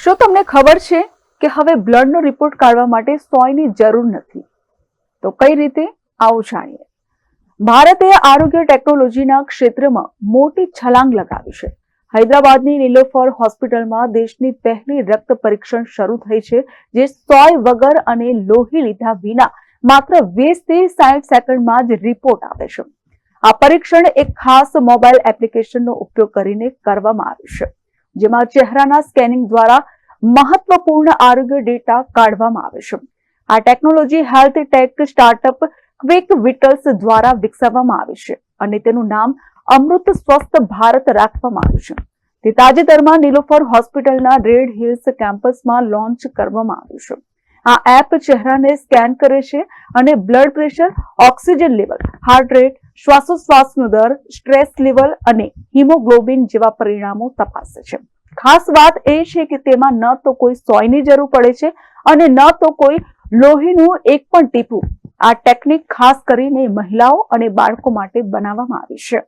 શું તમને ખબર છે કે હવે બ્લડનો રિપોર્ટ કાઢવા માટે સોયની જરૂર નથી? તો કઈ રીતે? આવું જાણીએ. ભારતે આરોગ્ય ટેકનોલોજીના ક્ષેત્રમાં મોટી છલાંગ લગાવી છે. હૈદરાબાદની નીલોફર હોસ્પિટલમાં દેશની પહેલી રક્ત પરીક્ષણ શરૂ થઈ છે, જે સોય વગર અને લોહી લીધા વિના માત્ર વીસથી સાઠ સેકન્ડમાં જ રિપોર્ટ આવે છે. આ પરીક્ષણ એક ખાસ મોબાઈલ એપ્લિકેશનનો ઉપયોગ કરીને કરવામાં આવ્યું છે. જેમાં ચહેરાના સ્કેનિંગ દ્વારા મહત્વપૂર્ણ આરોગ્ય ડેટા કાઢવામાં આવે છે. આ technology health tech startup quick vitals દ્વારા વિકસાવવામાં આવી છે અને તેનું નામ અમૃત સ્વસ્થ ભારત રાખવામાં આવ્યું છે. તે તાજેતરમાં નીલોફર હોસ્પિટલના રેડ હિલ્સ કેમ્પસમાં લોન્ચ કરવામાં આવ્યું છે. આ એપ ચહેરાને સ્કેન કરે છે અને blood pressure, oxygen level heart rate શ્વાસોશ્વાસનો દર, સ્ટ્રેસ લેવલ અને હિમોગ્લોબિન જેવા પરિણામો તપાસે છે. ખાસ વાત એ છે કે તેમાં ન તો કોઈ સોયની જરૂર પડે છે અને ન તો કોઈ લોહીનું એક પણ ટીપું. આ ટેકનિક ખાસ કરીને મહિલાઓ અને બાળકો માટે બનાવવામાં આવી છે.